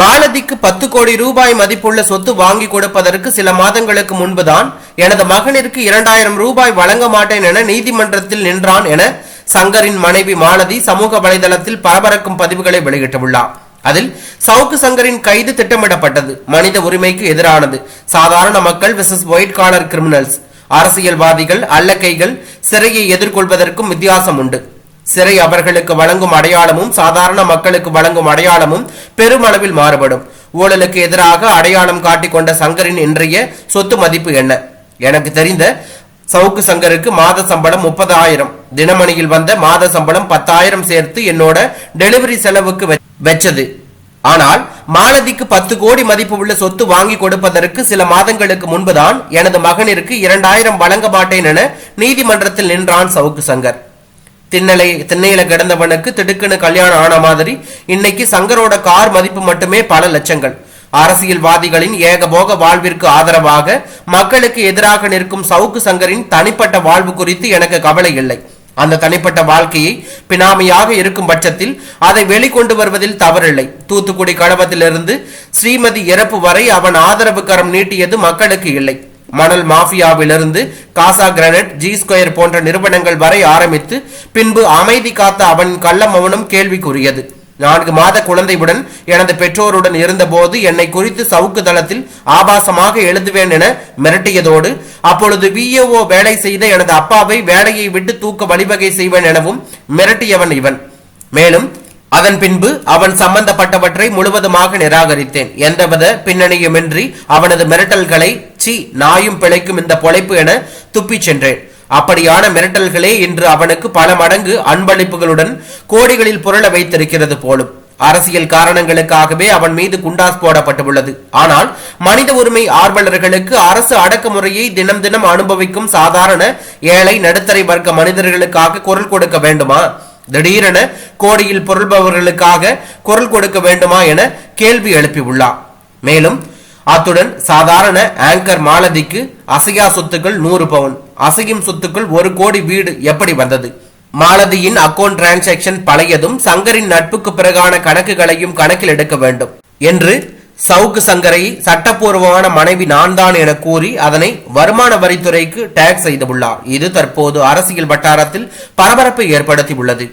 மாலதிக்கு பத்து கோடி ரூபாய் மதிப்புள்ள சொத்து வாங்கி கொடுப்பதற்கு சில மாதங்களுக்கு முன்புதான் எனது மகனிற்கு இரண்டாயிரம் ரூபாய் வழங்க மாட்டேன் என நீதிமன்றத்தில் நின்றான் என சங்கரின் மனைவி மாலதி சமூக வலைதளத்தில் பரபரக்கும் பதிவுகளை வெளியிட்டுள்ளார் அதில் சவுக்கு சங்கரின் கைது திட்டமிடப்பட்டது. மனித உரிமைக்கு எதிரானது. சாதாரண மக்கள் விசஸ் ஒயிட் காலர் கிரிமினல்ஸ் அரசியல்வாதிகள் அல்லக்கைகள் சிறையை எதிர்கொள்வதற்கும் வித்தியாசம் உண்டு. சிறை அவர்களுக்கு வழங்கும் அடையாளமும் சாதாரண மக்களுக்கு வழங்கும் அடையாளமும் பெருமளவில் மாறுபடும். ஊழலுக்கு எதிராக அடையாளம் காட்டிக் கொண்ட சங்கரின் இன்றைய சொத்து மதிப்பு என்ன? எனக்கு தெரிந்த சவுக்கு சங்கருக்கு மாத சம்பளம் முப்பதாயிரம். தினமணியில் வந்த மாத சம்பளம் பத்தாயிரம் சேர்த்து என்னோட டெலிவரி செலவுக்கு வச்சது. ஆனால் மாலதிக்கு பத்து கோடி மதிப்பு உள்ள சொத்து வாங்கி கொடுப்பதற்கு சில மாதங்களுக்கு முன்புதான் எனது மகனிற்கு இரண்டாயிரம் வழங்க மாட்டேன் என நீதிமன்றத்தில் நின்றான் சவுக்கு சங்கர். திண்ணலை திண்ணையில கிடந்தவனுக்கு திடுக்குன்னு கல்யாணம் ஆன மாதிரி இன்னைக்கு சங்கரோட கார் மதிப்பு மட்டுமே பல லட்சங்கள். அரசியல்வாதிகளின் ஏகபோக வாழ்விற்கு ஆதரவாக மக்களுக்கு எதிராக நிற்கும் சவுக்கு சங்கரின் தனிப்பட்ட வாழ்வு குறித்து எனக்கு கவலை இல்லை. அந்த தனிப்பட்ட வாழ்க்கையை பினாமியாக இருக்கும் பட்சத்தில் அதை வெளிக்கொண்டு வருவதில் தவறில்லை. தூத்துக்குடி கழகத்திலிருந்து ஸ்ரீமதி இறப்பு வரை அவன் ஆதரவு கரம் நீட்டியது மக்களுக்கு இல்லை. மணல் மாஃபியாவிலிருந்து காசா கிரானைட் ஜி ஸ்கொயர் போன்ற நிறுவனங்கள் வரை ஆரம்பித்து பின்பு அமைதி காத்த அவன் கள்ள மௌனம் கேள்விக்குரியது. நான்கு மாத குழந்தையுடன் எனது பெற்றோருடன் இருந்தபோது என்னை குறித்து சவுக்கு தளத்தில் ஆபாசமாக எழுதுவேன் என மிரட்டியதோடு அப்பொழுது விஏஓ வேலை செய்த எனது அப்பாவை வேலையை விட்டு தூக்க வழிவகை செய்வேன் எனவும் மிரட்டியவன் இவன். மேலும் அதன் பின்பு அவன் சம்பந்தப்பட்டவற்றை முழுவதுமாக நிராகரித்தேன். எந்தவித பின்னணியுமின்றி அவனது மிரட்டல்களை சி நாயும் பிழைக்கும் இந்த பொழைப்பு என துப்பிச் சென்றேன். அப்படியான மிரட்டல்களே இன்று அவனுக்கு பல மடங்கு அன்பளிப்புகளுடன் கோடிகளில் புரள வைத்திருக்கிறது போலும். அரசியல் காரணங்களுக்காகவே அவன் மீது குண்டாஸ் போடப்பட்டுள்ளது. ஆனால் மனித உரிமை ஆர்வலர்களுக்கு அரசு அடக்குமுறையை தினம் தினம் அனுபவிக்கும் சாதாரண ஏழை நடுத்தரை வர்க்க மனிதர்களுக்காக குரல் கொடுக்க வேண்டுமா? திடீரென கோடியில் பொருள்பவர்களுக்காக குரல் கொடுக்க வேண்டுமா என கேள்வி எழுப்பியுள்ளார் மேலும் அத்துடன் சாதாரண ஆங்கர் மாலதிக்கு அசையா சொத்துக்கள் நூறு பவுன். அசையும் சொத்துக்கள் ஒரு கோடி வீடு எப்படி வந்தது? மாலதியின் அக்கவுண்ட் டிரான்சாக்ஷன் பழையதும் சங்கரின் நட்புக்கு பிறகான கணக்குகளையும் கணக்கில் எடுக்க வேண்டும் என்று சவுக்கு சங்கரை சட்டப்பூர்வமான மனைவி நான் தான் என கூறி அதனை வருமான வரித்துறைக்கு டேக் செய்துள்ளார். இது தற்போது அரசியல் வட்டாரத்தில் பரபரப்பை ஏற்படுத்தியுள்ளது.